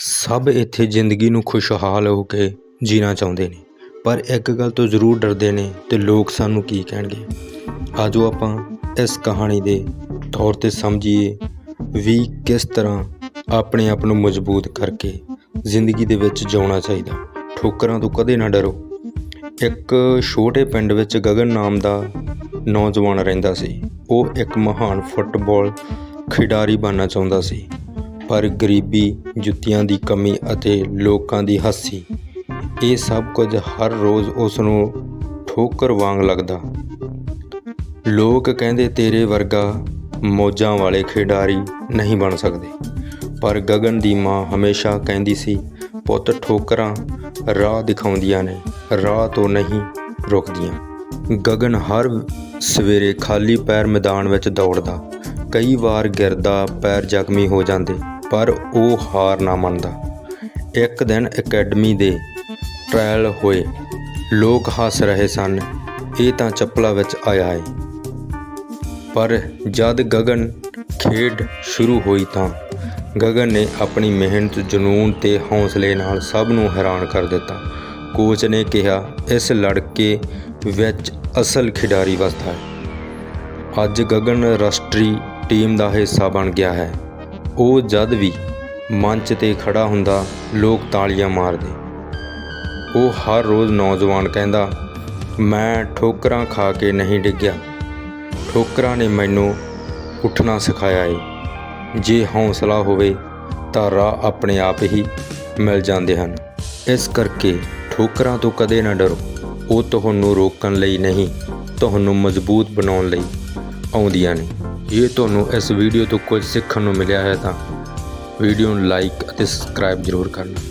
ਸਭ ਇੱਥੇ ਜ਼ਿੰਦਗੀ ਨੂੰ ਖੁਸ਼ਹਾਲ ਹੋ ਕੇ ਜੀਣਾ ਚਾਹੁੰਦੇ ਨੇ। ਪਰ ਇੱਕ ਗੱਲ ਤੋਂ ਜ਼ਰੂਰ ਡਰਦੇ ਨੇ ਤੇ ਲੋਕ ਸਾਨੂੰ ਕੀ ਕਹਿਣਗੇ? ਆਜੋ ਆਪਾਂ ਇਸ ਕਹਾਣੀ ਦੇ ਤੌਰ ਤੇ ਸਮਝੀਏ ਵੀ ਕਿਸ ਤਰ੍ਹਾਂ ਆਪਣੇ ਆਪ ਨੂੰ ਮਜ਼ਬੂਤ ਕਰਕੇ ਜ਼ਿੰਦਗੀ ਦੇ ਵਿੱਚ ਜਿਉਣਾ ਚਾਹੀਦਾ। ਠੋਕਰਾਂ ਤੋਂ ਕਦੇ ਨਾ ਡਰੋ। ਇੱਕ ਛੋਟੇ ਪਿੰਡ ਵਿੱਚ ਗਗਨ ਨਾਮ ਦਾ ਨੌਜਵਾਨ ਰਹਿੰਦਾ ਸੀ। ਉਹ ਇੱਕ ਮਹਾਨ ਫੁੱਟਬਾਲ ਖਿਡਾਰੀ ਬਣਨਾ ਚਾਹੁੰਦਾ ਸੀ। ਪਰ ਗਰੀਬੀ ਜੁੱਤੀਆਂ ਦੀ ਕਮੀ ਅਤੇ ਲੋਕਾਂ ਦੀ ਹਾਸੀ। ਇਹ ਸਭ ਕੁਝ ਹਰ ਰੋਜ਼ ਉਸ ਨੂੰ ਠੋਕਰ ਵਾਂਗ ਲੱਗਦਾ। ਲੋਕ ਕਹਿੰਦੇ, ਤੇਰੇ ਵਰਗਾ ਮੌਜਾਂ ਵਾਲੇ ਖਿਡਾਰੀ ਨਹੀਂ ਬਣ ਸਕਦੇ। ਪਰ ਗਗਨ ਦੀ ਮਾਂ ਹਮੇਸ਼ਾ ਕਹਿੰਦੀ ਸੀ, ਪੁੱਤ, ਠੋਕਰਾਂ ਰਾਹ ਦਿਖਾਉਂਦੀਆਂ ਨੇ, ਰਾਹ ਤੋਂ ਨਹੀਂ ਰੁਕਦੀਆਂ। ਗਗਨ ਹਰ ਸਵੇਰੇ ਖਾਲੀ ਪੈਰ ਮੈਦਾਨ ਵਿੱਚ ਦੌੜਦਾ। ਕਈ ਵਾਰ ਗਿਰਦਾ, ਪੈਰ ਜ਼ਖਮੀ ਹੋ ਜਾਂਦੇ। ਪਰ ਉਹ ਹਾਰ ਨਾ ਮੰਨਦਾ। ਇੱਕ ਦਿਨ ਅਕੈਡਮੀ ਦੇ ਟ੍ਰਾਇਲ ਹੋਏ। ਲੋਕ ਹੱਸ ਰਹੇ ਸਨ। ਇਹ ਤਾਂ ਚੱਪਲਾ ਵਿੱਚ ਆਇਆ ਹੈ ਪਰ ਜਦ ਗਗਨ ਖੇਡ ਸ਼ੁਰੂ ਹੋਈ ਤਾਂ ਗਗਨ ਨੇ ਆਪਣੀ ਮਿਹਨਤ ਜਨੂਨ ਤੇ ਹੌਸਲੇ ਨਾਲ ਸਭ ਨੂੰ ਹੈਰਾਨ ਕਰ ਦਿੱਤਾ। ਕੋਚ ਨੇ ਕਿਹਾ, ਇਸ ਲੜਕੇ ਵਿੱਚ ਅਸਲ ਖਿਡਾਰੀ ਵਸਦਾ ਹੈ। ਅੱਜ ਗਗਨ ਰਾਸ਼ਟਰੀ ਟੀਮ ਦਾ ਹਿੱਸਾ ਬਣ ਗਿਆ ਹੈ। ਉਹ ਜਦ ਵੀ ਮੰਚ ਤੇ ਖੜਾ ਹੁੰਦਾ, ਲੋਕ ਤਾਲੀਆਂ ਮਾਰਦੇ। ਉਹ ਹਰ ਰੋਜ਼ ਨੌਜਵਾਨ ਕਹਿੰਦਾ, ਮੈਂ ਠੋਕਰਾਂ ਖਾ ਕੇ ਨਹੀਂ ਡਿੱਗਿਆ। ਠੋਕਰਾਂ ਨੇ ਮੈਨੂੰ ਉੱਠਣਾ ਸਿਖਾਇਆ ਏ। ਜੇ ਹੌਸਲਾ ਹੋਵੇ ਤਾਂ ਰਾਹ ਆਪਣੇ ਆਪ ਹੀ ਮਿਲ ਜਾਂਦੇ ਹਨ। ਇਸ ਕਰਕੇ ਠੋਕਰਾਂ ਤੋਂ ਕਦੇ ਨਾ ਡਰੋ। ਉਹ ਤੁਹਾਨੂੰ ਰੋਕਣ ਲਈ ਨਹੀਂ, ਤੁਹਾਨੂੰ ਮਜ਼ਬੂਤ ਬਣਾਉਣ ਲਈ ਆਉਂਦੀਆਂ ਨੇ। ਜੇ ਤੁਹਾਨੂੰ ਇਸ ਵੀਡੀਓ ਤੋਂ ਕੁਝ ਸਿੱਖਣ ਨੂੰ ਮਿਲਿਆ ਹੈ ਤਾਂ ਵੀਡੀਓ ਨੂੰ ਲਾਈਕ ਅਤੇ ਸਬਸਕ੍ਰਾਈਬ ਜ਼ਰੂਰ ਕਰਨਾ।